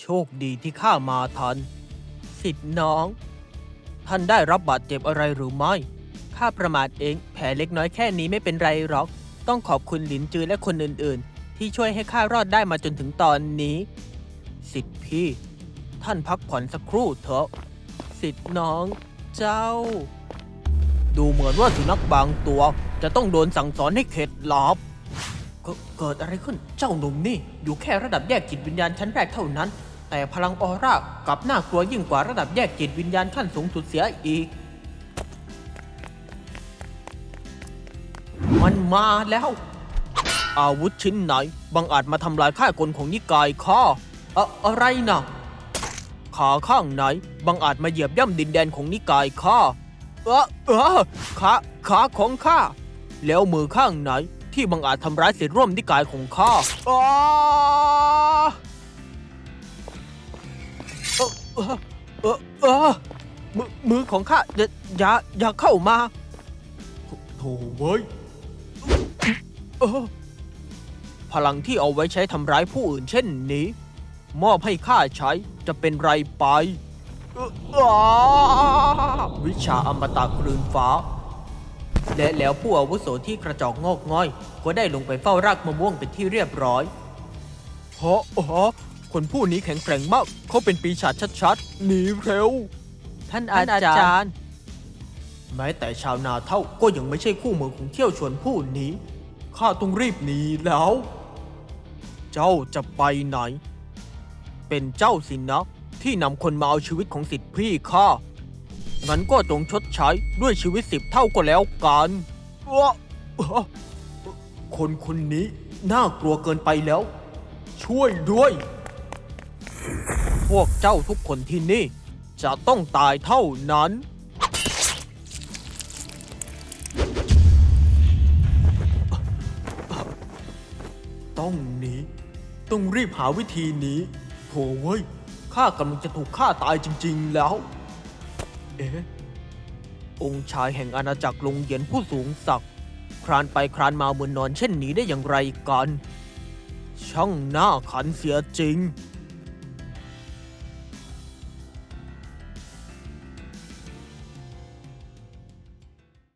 โชคดีที่ข้ามาทัน สิทธิ์น้อง ท่านได้รับบาดเจ็บอะไรหรือไม่ ข้าประมาทเอง แผลเล็กน้อยแค่นี้ไม่เป็นไรหรอก ต้องขอบคุณหลินจือและคนอื่นๆ ที่ช่วยให้ข้ารอดได้มาจนถึงตอนนี้ สิทธิ์พี่ ท่านพักผ่อนสักครู่เถอะ สิทธิ์น้อง เจ้า ดูเหมือนว่าสุนัขบางตัวจะต้องโดนสั่งสอนให้เข็ดหลาบ เกเกิดอะไรขึ้น เจ้าหนุ่มนี่อยู่แค่ระดับแยกจิตวิญญาณชั้นแรกเท่านั้น แต่พลังออร่ากลับน่ากลัวยิ่งกว่าระดับแยกจิตวิญญาณขั้นสูงสุดเสียอีก มันมาแล้ว อาวุธชิ้นไหน บังอาจมาทำลายข้ากลของนิกายข้าอะอะไรนะขาข้างไหน บังอาจมาเหยียบย่ำดินแดนของนิกายข้าเออเออขาขาของข้าแล้วมือข้างไหน ที่บังอาจทำร้ายเศษร่วมนิกายของข้าอ้าเออเออเออเออมือมือของข้าอย่าอย่าอย่าเข้ามาโถ่เว้ยเออพลังที่เอาไว้ใช้ทำร้ายผู้อื่นเช่นนี้ มอบให้ข้าใช้จะเป็นไรไปเอ่ออ้าวิชาอมตะกลืนฟ้า และแล้วผู้อาวุโสที่กระจอกงอกง่อย ก็ได้ลงไปเฝ้ารากมะม่วงเป็นที่เรียบร้อยเพราะอ๋อคนผู้นี้แข็งแกร่งมาก เขาเป็นปีศาจชัดๆ หนีเร็ว ท่านอาจารย์ แม้แต่ชาวนาเท่าก็ยังไม่ใช่คู่มือของเที่ยวชวนผู้นี้ ข้าต้องรีบหนีแล้ว เจ้าจะไปไหน เป็นเจ้าสินะที่นำคนมาเอาชีวิตของสิทธิพี่ข้า งั้นก็จงชดใช้ด้วยชีวิตสิบเท่าก็แล้วกันอ๊ะอ๊ะคนคนนี้น่ากลัวเกินไปแล้ว ช่วยด้วย พวกเจ้าทุกคนที่นี่ จะต้องตายเท่านั้น ต้องหนีต้องรีบหาวิธีหนีโถเว้ยข้ากำลังจะถูกฆ่าตายจริง ๆ แล้ว เอ๊ะ องค์ชายแห่งอาณาจักรลงเย็นผู้สูงศักดิ์ครานไปครานมาเหมือนนอนเช่นนี้ได้อย่างไรกัน ช่างน่าขันเสียจริง